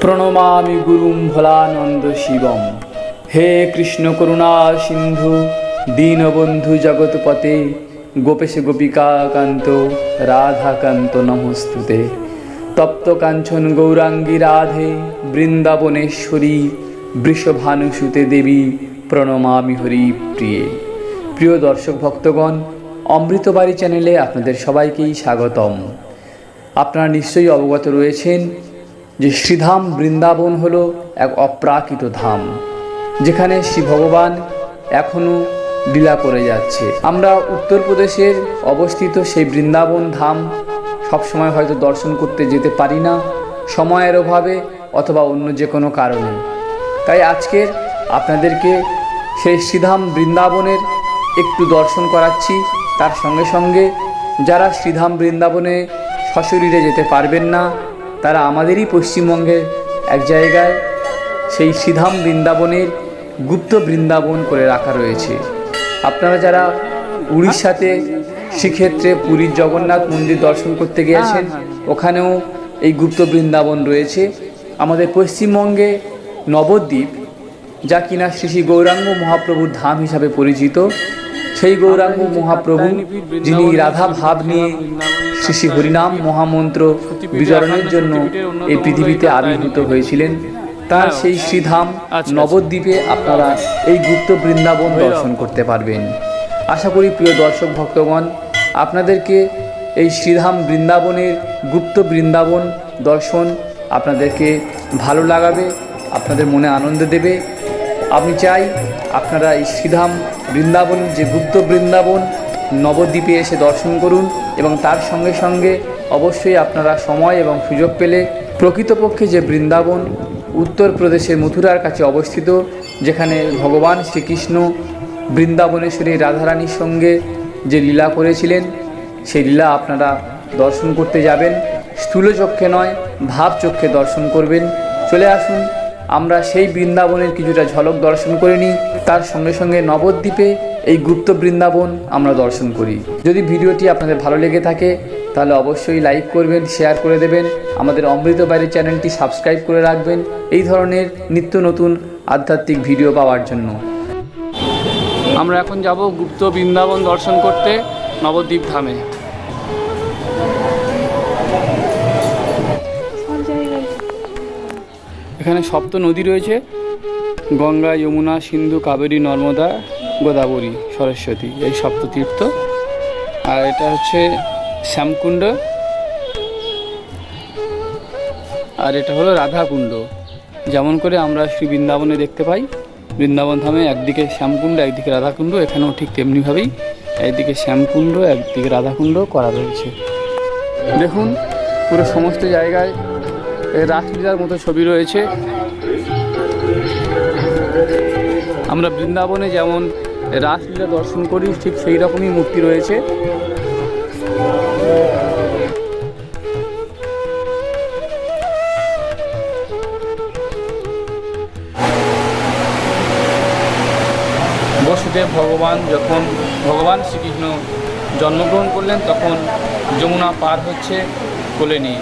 প্রণমামি গুরুম ভোলানন্দ শিবম। হে কৃষ্ণ করুণা সিন্ধু, দীনবন্ধু জগৎপতে, গোপেশ গোপিকাকান্ত, রাধাকান্ত নমস্তুতে। তপ্ত কাঞ্চন গৌরাঙ্গী রাধে, বৃন্দাবনেশ্বরী, বৃষভানুসুতে দেবী, প্রণমামি হরি প্রিয়ে। প্রিয় দর্শক ভক্তগণ, অমৃতবাড়ি চ্যানেলে আপনাদের সবাইকেই স্বাগতম। আপনারা নিশ্চয়ই অবগত রয়েছেন যে শ্রীধাম বৃন্দাবন হলো এক অপ্রাকৃত ধাম, যেখানে শ্রী ভগবান এখনও লীলা করে যাচ্ছে। আমরা উত্তরপ্রদেশের অবস্থিত সেই বৃন্দাবন ধাম সবসময় হয়তো দর্শন করতে যেতে পারি না, সময়ের অভাবে অথবা অন্য যে কোনো কারণে। তাই আজকের আপনাদেরকে সেই শ্রীধাম বৃন্দাবনের একটু দর্শন করাচ্ছি। তার সঙ্গে সঙ্গে যারা শ্রীধাম বৃন্দাবনে সশরীরে যেতে পারবেন না তারা আমাদেরই পশ্চিমবঙ্গের এক জায়গায় সেই শ্রীধাম বৃন্দাবনের গুপ্ত বৃন্দাবন করে রাখা রয়েছে। আপনারা যারা উড়িষ্যাতে শ্রীক্ষেত্রে পুরীর জগন্নাথ মন্দির দর্শন করতে গিয়েছেন ওখানেও এই গুপ্ত বৃন্দাবন রয়েছে। আমাদের পশ্চিমবঙ্গে নবদ্বীপ যা কিনা শ্রী শ্রী গৌরাঙ্গ মহাপ্রভুর ধাম হিসাবে পরিচিত সেই গৌরাঙ্গ মহাপ্রভু, যিনি রাধা ভাব নিয়ে শ্রী শ্রী হরিনাম মহামন্ত্র বিতরণের জন্য এই পৃথিবীতে আবির্ভূত হয়েছিলেন, তার সেই শ্রীধাম নবদ্বীপে আপনারা এই গুপ্ত বৃন্দাবন দর্শন করতে পারবেন। আশা করি, প্রিয় দর্শক ভক্তগণ, আপনাদেরকে এই শ্রীধাম বৃন্দাবনের গুপ্ত বৃন্দাবন দর্শন আপনাদেরকে ভালো লাগাবে, আপনাদের মনে আনন্দ দেবে। আমি চাই আপনারা এই শ্রীধাম বৃন্দাবন, যে গুপ্ত বৃন্দাবন, নবদ্বীপে এসে দর্শন করুন এবং তার সঙ্গে সঙ্গে অবশ্যই আপনারা সময় এবং সুযোগ পেলে প্রকৃতপক্ষে যে বৃন্দাবন উত্তরপ্রদেশের মথুরার কাছে অবস্থিত, যেখানে ভগবান শ্রীকৃষ্ণ বৃন্দাবনেশ্বরী রাধারানীর সঙ্গে যে লীলা করেছিলেন, সেই লীলা আপনারা দর্শন করতে যাবেন। স্থূল চক্ষে নয় ভাব চক্ষে দর্শন করবেন। চলে আসুন আমরা সেই বৃন্দাবনের কিছুটা ঝলক দর্শন করে নিই। তার সঙ্গে সঙ্গে নবদ্বীপে এই গুপ্ত বৃন্দাবন আমরা দর্শন করি। যদি ভিডিওটি আপনাদের ভালো লেগে থাকে, তাহলে অবশ্যই লাইক করবেন, শেয়ার করে দেবেন। আমাদের অমৃত বাইরে চ্যানেলটি সাবস্ক্রাইব করে রাখবেন। এই ধরনের নিত্য নতুন আধ্যাত্মিক ভিডিও পাওয়ার জন্য। আমরা এখন যাব গুপ্ত বৃন্দাবন দর্শন করতে নবদ্বীপ ধামে। এখানে সপ্ত নদী রয়েছে। গঙ্গা, যমুনা, সিন্ধু, কাবেরী, নর্মদা, গোদাবরী, সরস্বতী এই সপ্ত তীর্থ। আর এটা হচ্ছে শ্যামকুণ্ড। আর এটা হলো রাধাকুণ্ড। যেমন করে আমরা শ্রী বৃন্দাবনে দেখতে পাই। বৃন্দাবন ধামে একদিকে শ্যামকুণ্ড, একদিকে রাধাকুণ্ড, এখানেও ঠিক তেমনিভাবেই একদিকে শ্যামকুণ্ড, একদিকে রাধাকুণ্ড করা রয়েছে। দেখুন, পুরো সমস্ত জায়গায় রাসলীলার মতো ছবি রয়েছে। আমরা বৃন্দাবনে যেমন রাসলীলা দর্শন করি, ঠিক সেই রকমই মূর্তি রয়েছে। বসুদেব ভগবান যখন ভগবান শ্রীকৃষ্ণ জন্মগ্রহণ করলেন, তখন যমুনা পার হচ্ছে কোলে নিয়ে।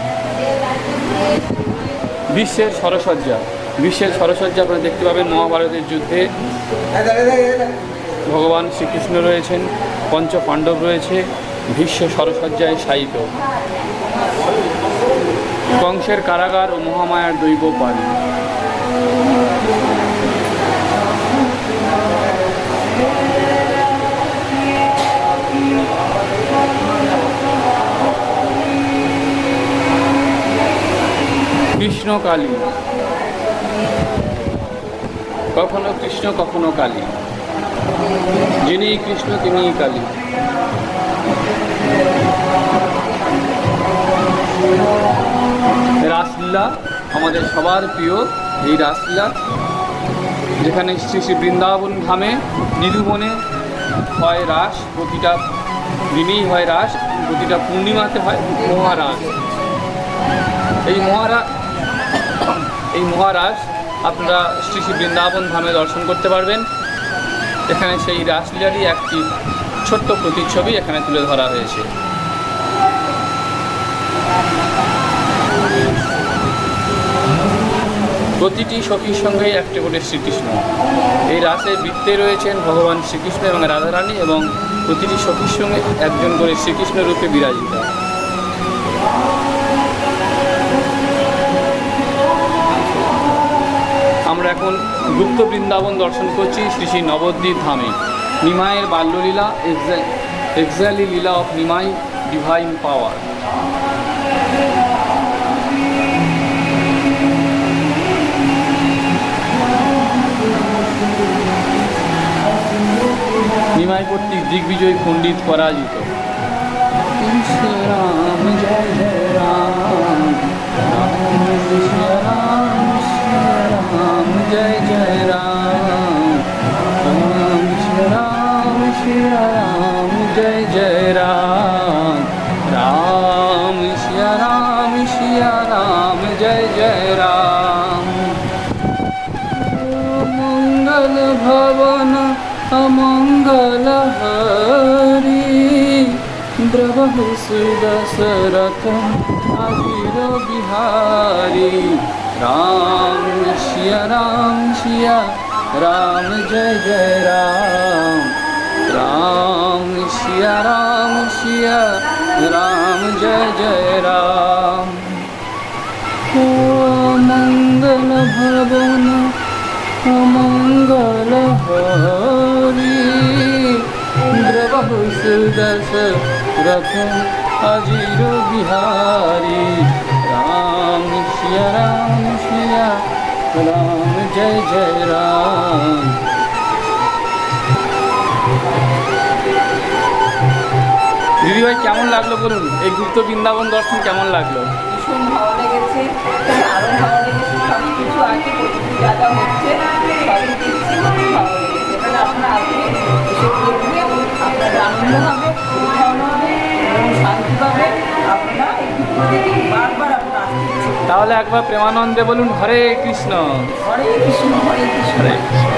বিশ্বের সরসজ্জা। বিশ্বের সরসজ্জা আপনারা দেখতে পাবেন মহাভারতের যুদ্ধে। ভগবান শ্রীকৃষ্ণ রয়েছেন পঞ্চ পাণ্ডব রয়েছে, বিশ্ব সরসজ্জায় শায়িত। কংসের কারাগার ও মহামায়ার দৈব বাড়ি কৃষ্ণ কালী। কখনো কৃষ্ণ, কখনো কালী। যিনি কৃষ্ণ, তিনি কালী। রাসলীলা আমাদের সবার প্রিয় এই রাসলীলা, যেখানে শ্রী শ্রী বৃন্দাবন ধামে নিরুবনে হয় রাস, প্রতিটা দিনেই হয় রাস, প্রতিটা পূর্ণিমাতে হয় মহারাস। এই মহারা এই মহারাজ, আপনারা শ্রী শ্রী বৃন্দাবন ধামে দর্শন করতে পারবেন। এখানে সেই রাসলীলারই একটি ছোট্ট প্রতিচ্ছবি এখানে তুলে ধরা হয়েছে। প্রতিটি সখীর সঙ্গেই একটা করে শ্রীকৃষ্ণ। এই রাসের বৃত্তে রয়েছেন ভগবান শ্রীকৃষ্ণ এবং রাধারানী এবং প্রতিটি সখীর সঙ্গে একজন করে শ্রীকৃষ্ণ রূপে বিরাজিত। আমরা এখন গুপ্ত বৃন্দাবন দর্শন করছি শ্রী শ্রী নবদ্বীপ ধামে। নিমায়ের বাল্যলীলা exactly leela of Nimai, divine power. Nimai কর্তৃক দিগ্বিজয় পণ্ডিত পরাজিত রাম জয়। রাম শ্রী রাম জয় জয় রাম। রাম শ্রী রাম শ্রী রাম, জয় জয় রাম। মঙ্গল ভবন, অমঙ্গল হরি। দ্রবহু সুদশরথ আবির বিহারি। রাম, শিয়া রাম শিয়া রাম, জয় জয় রাম শিয়া রাম শিয়া রাম জয় জয় রাম ও মঙ্গল ভবন মঙ্গল হরি দ্রবহু সুদশ রথ অজির বিহারি রাম শিয়া রাম শিয়া রাম জয় জয় রাম দিদিভাই কেমন লাগল বলুন? এই গুপ্ত বৃন্দাবন দর্শন কেমন লাগল? ভীষণ ভালো লেগেছে। আরও ভালো লেগেছে সব কিছু আছে যা যা হচ্ছে সবই দেখছি খুব ভালো লেগেছে। এখানে আপনারা আসবেন এসে দেখবেন আপনাদের আনন্দ হবে উৎসাহ হবে এবং শান্তি পাবে। আপনারা এই ভিডিও দেখে বারবার আপনারা আসতে ইচ্ছে করবেন। তাহলে একবার প্রেমানন্দে বলুন হরে কৃষ্ণ। হরে কৃষ্ণ হরে কৃষ্ণ। হরে কৃষ্ণ।